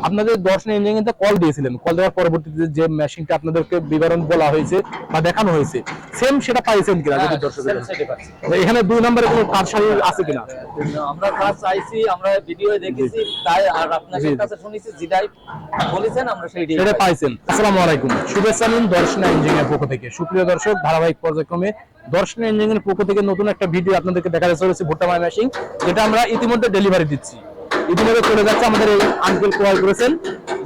আপনাদের দর্শন engineering call দিয়েছিলেন। কল দেওয়ার পরবর্তীতে যে মেশিনটা আপনাদেরকে বিবরণ বলা হয়েছে বা দেখানো হয়েছে সেম সেটা পাইছেন কিনা যদি দর্শক সেটা- সেটাই পাচ্ছি। এখানে দুই নম্বরে কোনো কারসাজি আছে কিনা? আমরা কাজ চাইছি আমরা ভিডিও দেখেছি তাই আর আপনাদের কাছে শুনেছি যেটাই বলেছেন আমরা সেইটাই সেটা পাইছেন। আসসালামু আলাইকুম। শুভেচ্ছা নিন দর্শন ইঞ্জিনিয়ার পক্ষ থেকে। সুপ্রিয় দর্শক ধারাবাহিক পর্যায়ক্রমে দর্শন ইঞ্জিনিয়ার পক্ষ থেকে নতুন একটা ভিডিও আপনাদেরকে দেখাতে চলেছে ভুট্টা মাই মেশিন যেটা আমরা ইতিমধ্যে ডেলিভারি দিচ্ছি। ইতিমধ্যে চলে যাচ্ছে আমাদের এই আঙ্কেল ক্রয় করেছেন,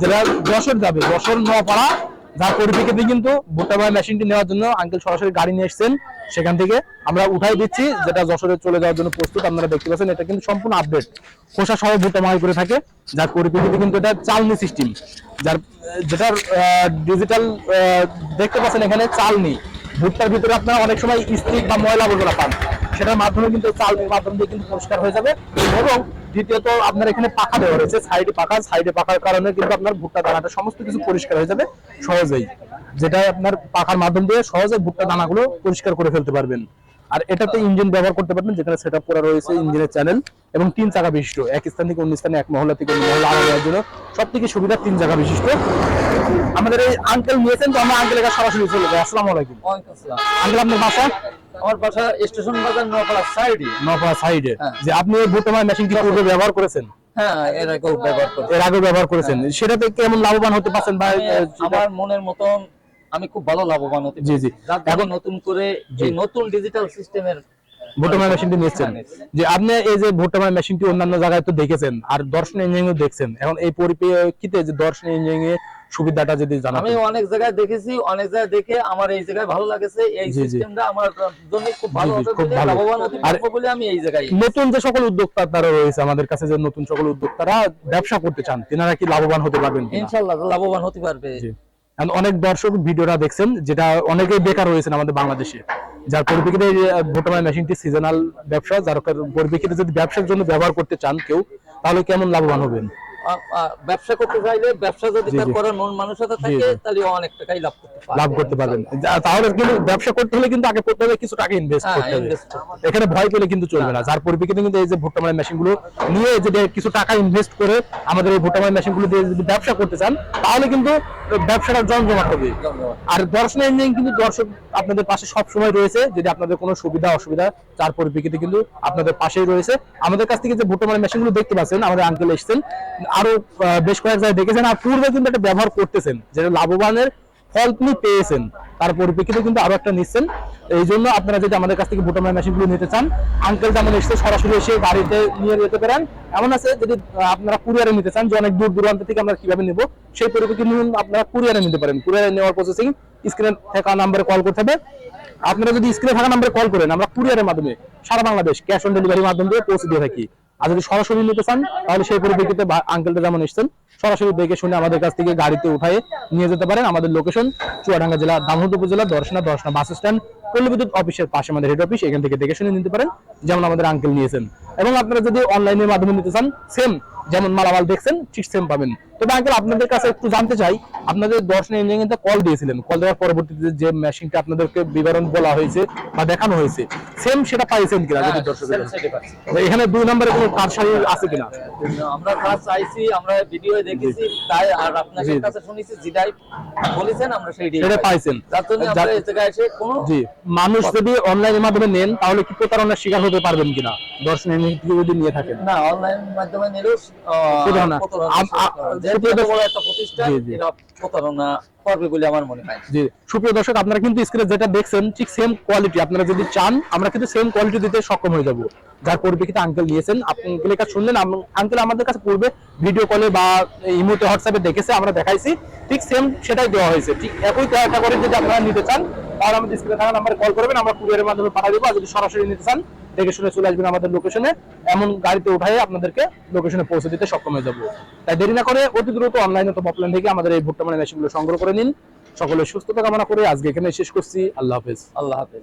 যেটা যশোর যাবে। যশোর যার পরিপ্রেক্ষিতে কিন্তু ভুট্টা মাই মেশিনটি নেওয়ার জন্য আঙ্কেল সরাসরি গাড়ি নিয়ে এসেছেন সেখান থেকে। আমরা উঠাই দিচ্ছি, যেটা যশোরে চলে যাওয়ার জন্য প্রস্তুত, আপনারা দেখতে পাচ্ছেন, এটা কিন্তু সম্পূর্ণ আপডেট খোসা সহ ভুট্টা মাই করে থাকে, যার পরিপ্রেক্ষিতে কিন্তু এটা চালনি সিস্টেম যার যেটার ডিজিটাল দেখতে পাচ্ছেন এখানে চাল নেই ভুট্টার ভিতরে আপনারা অনেক সময় স্টিক বা ময়লা পান সেটার মাধ্যমে কিন্তু চালের মাধ্যম দিয়ে কিন্তু পরিষ্কার হয়ে যাবে এবং দ্বিতীয়ত আপনার এখানে পাখা দেওয়া রয়েছে, সাইডে পাখা, সাইডে পাখার কারণে কিন্তু আপনার ভুট্টা দানাটা সমস্ত কিছু পরিষ্কার হয়ে যাবে সহজেই। যেটা আপনার পাখার মাধ্যম দিয়ে সহজে ভুট্টা দানাগুলো পরিষ্কার করে ফেলতে পারবেন। আর এটাতে ইঞ্জিন ব্যবহার করতে পারবেন যেখানে সেট করা রয়েছে ইঞ্জিনের চ্যানেল এবং তিন চাকা বিশিষ্ট। এক স্থান থেকে অন্য স্থানে এক মহল্লা থেকে অন্য যাওয়ার জন্য সব থেকে সুবিধা তিন চাকা বিশিষ্ট। আমাদের এই আঙ্কেল নিয়েছেন তো আমরা আঙ্কেলের কাছে সরাসরি চলে যাই। আসসালামু আলাইকুম। আঙ্কেল আপনার বাসা? আমার বাসা স্টেশন বাজার সাইডে। নপাড়া সাইডে। হ্যাঁ। যে আপনি বর্তমান মেশিন কি পূর্বে ব্যবহার করেছেন? হ্যাঁ এর আগেও ব্যবহার করি এর আগে ব্যবহার করেছেন। সেটাতে কেমন লাভবান হতে পারছেন সেটা- আমার মনের মতন আমি খুব ভালো লাভবান হতে জি, জি। এখন- নতুন করে। এই নতুন ডিজিটাল সিস্টেমের ভোটমার মেশিনটি নিচ্ছেন হ্যাঁ, যে আপনি এই যে ভোটমার মেশিনটি অন্যান্য জায়গায় তো দেখেছেন আর দর্শন ইঞ্জিনিয়ারিং দেখছেন এখন এই পরিপ্রেক্ষিতে যে দর্শন ইঞ্জিনিয়ারিং সুবিধাটা যদি আমি অনেক জায়গায় দেখেছি অনেক জায়গায় দেখে আমার এই জায়গায় ভালো লাগেছে এই। সিস্টেমটা আমার জন্য খুব ভালো হবে খুব ভালো। লাভবান হতে পারব বলে আমি এই জায়গায় নতুন যে সকল উদ্যোক্তা তারা রয়েছে আমাদের কাছে যে নতুন সকল উদ্যোক্তারা ব্যবসা করতে চান তেনারা কি লাভবান হতে পারবেন কিনা? ইনশাল্লাহ লাভবান হতে পারবে অনেক দর্শক ভিডিওটা দেখছেন যেটা অনেকেই বেকার রয়েছেন আমাদের বাংলাদেশে। যার পরিপ্রেক্ষিতে ভোটামাই মেশিনটি সিজনাল ব্যবসা যার পরিপ্রেক্ষিতে যদি ব্যবসার জন্য ব্যবহার করতে চান কেউ তাহলে কেমন লাভবান হবেন? ব্যবসা করতে চাইলে ব্যবসা যদি তার করার মন মানুষ থাকে তাহলে অনেক টাকাই লাভ করতে লাভ করতে পারবেন। তাহলে কিন্তু ব্যবসা করতে হলে কিন্তু আগে করতে হবে কিছু টাকা ইনভেস্ট হ্যাঁ, করতে হবে। এখানে ভয় পেলে কিন্তু চলবে না। যার পরিপ্রেক্ষিতে কিন্তু এই যে ভুট্টা মেশিনগুলো নিয়ে যদি কিছু টাকা ইনভেস্ট করে আমাদের এই ভুট্টা মেশিনগুলো দিয়ে যদি ব্যবসা করতে চান তাহলে কিন্তু ব্যবসাটা জমজমাট হবে। আর দর্শন ইঞ্জিনিয়ারিং কিন্তু দর্শক আপনাদের পাশে সব সময় রয়েছে। যদি আপনাদের কোনো সুবিধা অসুবিধা তার পরিপ্রেক্ষিতে কিন্তু আপনাদের পাশেই রয়েছে। আমাদের কাছ থেকে যে ভুট্টা মেশিনগুলো দেখতে পাচ্ছেন আমাদের আঙ্কেল এসেছেন। আরও বেশ কয়েক জায়গায় দেখেছেন। আর পূর্বে কিন্তু এটা ব্যবহার করতেছেন যেটা লাভবানের ফল তিনি পেয়েছেন। তার পরিপ্রেক্ষিতে কিন্তু আরও একটা নিচ্ছেন। এই জন্য আপনারা যদি আমাদের কাছ থেকে ভুটামার মেশিনগুলো নিতে চান আঙ্কেল যেমন এসে সরাসরি এসে গাড়িতে নিয়ে যেতে পারেন। এমন আছে, যদি আপনারা কুরিয়ারে নিতে চান, যে অনেক দূর দূরান্ত থেকে আমরা কীভাবে নেব, সেই পরিপ্রেক্ষিতে নিয়ে আপনারা কুরিয়ারে নিতে পারেন। কুরিয়ারে নেওয়ার প্রসেসিং স্ক্রিনে থাকা নাম্বারে কল করতে হবে। আপনারা যদি স্ক্রিনে থাকা নাম্বারে কল করেন, আমরা কুরিয়ারের মাধ্যমে সারা বাংলাদেশ ক্যাশ অন ডেলিভারির মাধ্যমে পৌঁছে দিয়ে থাকি। আর যদি সরাসরি নিতে চান, তাহলে সেই পরিপ্রেক্ষিতে আঙ্কেলটা যেমন এসছেন, সরাসরি দেখে শুনে আমাদের কাছ থেকে গাড়িতে উঠায় নিয়ে যেতে পারেন। আমাদের লোকেশন চুয়াডাঙ্গা জেলা দামোদ উপজেলা, দর্শনা দর্শনা বাস স্ট্যান্ড পল্লী বিদ্যুৎ অফিসের পাশে আমাদের হেড অফিস এখান থেকে দেখে শুনে নিতে পারেন, যেমন আমাদের আঙ্কেল নিয়েছেন। এবং আপনারা যদি অনলাইনের মাধ্যমে নিতে চান সেম যেমন মালামাল দেখছেন ঠিক সেম পাবেন। তবে আঙ্কেল আপনাদের কাছে একটু জানতে চাই আপনাদের দর্শন ইঞ্জিনিয়ারিং কল দিয়েছিলেন। কল দেওয়ার পরবর্তীতে যে মেশিনটা আপনাদেরকে বিবরণ বলা হয়েছে বা দেখানো হয়েছে সেম সেটা পাইছেন কিনা যদি হ্যাঁ, দর্শক সেটা- সেটাই পাচ্ছি। এখানে দুই নম্বরে কোনো কারসাজি আছে কিনা? আমরা কাজ চাইছি আমরা ভিডিও দেখেছি তাই আর আপনাদের কাছে শুনেছি যেটাই বলেছেন আমরা সেইটাই সেটা পাইছেন। যার জন্য আমরা এই জায়গায় এসে কোনো জি মানুষ যদি অনলাইনের মাধ্যমে নেন তাহলে কি প্রতারণার শিকার হতে পারবেন কিনা? দর্শন ইঞ্জিনিয়ারিং যদি নিয়ে থাকেন। না অনলাইন মাধ্যমে নিলেও প্রতারণা। একটা প্রতিষ্ঠান করবে বলে আমার মনে হয়। জি সুপ্রিয় দর্শক আপনারা কিন্তু স্ক্রিনে যেটা দেখছেন ঠিক সেম কোয়ালিটি আপনারা যদি চান আমরা কিন্তু সেম কোয়ালিটি দিতে সক্ষম হয়ে যাব। যার পরিপ্রেক্ষিতে আঙ্কেল নিয়েছেন আপনি আঙ্কেলের কাছে শুনলেন আঙ্কেল আমাদের কাছে পূর্বে ভিডিও কলে বা ইমোতে হোয়াটসঅ্যাপে দেখেছে আমরা দেখাইছি। ঠিক সেম সেটাই দেওয়া হয়েছে। ঠিক একই একটা করে যদি আপনারা নিতে চান তাহলে আমাদের স্ক্রিনে থাকা নাম্বারে কল করবেন আমরা কুরিয়ারের মাধ্যমে পাঠিয়ে দেবো। আর যদি সরাসরি নিতে চান দেখে শুনে চলে আসবেন আমাদের লোকেশনে এমন গাড়িতে উঠাই আপনাদেরকে লোকেশনে পৌঁছে দিতে সক্ষম হয়ে যাব। তাই দেরি না করে অতি দ্রুত অনলাইন অথবা অফলাইন থেকে আমাদের এই ভুট্টা মানে মেশিনগুলো সংগ্রহ করে নিন। সকলের সুস্থতা কামনা করে আজকে এখানে শেষ করছি। আল্লাহ হাফেজ। আল্লাহ হাফেজ।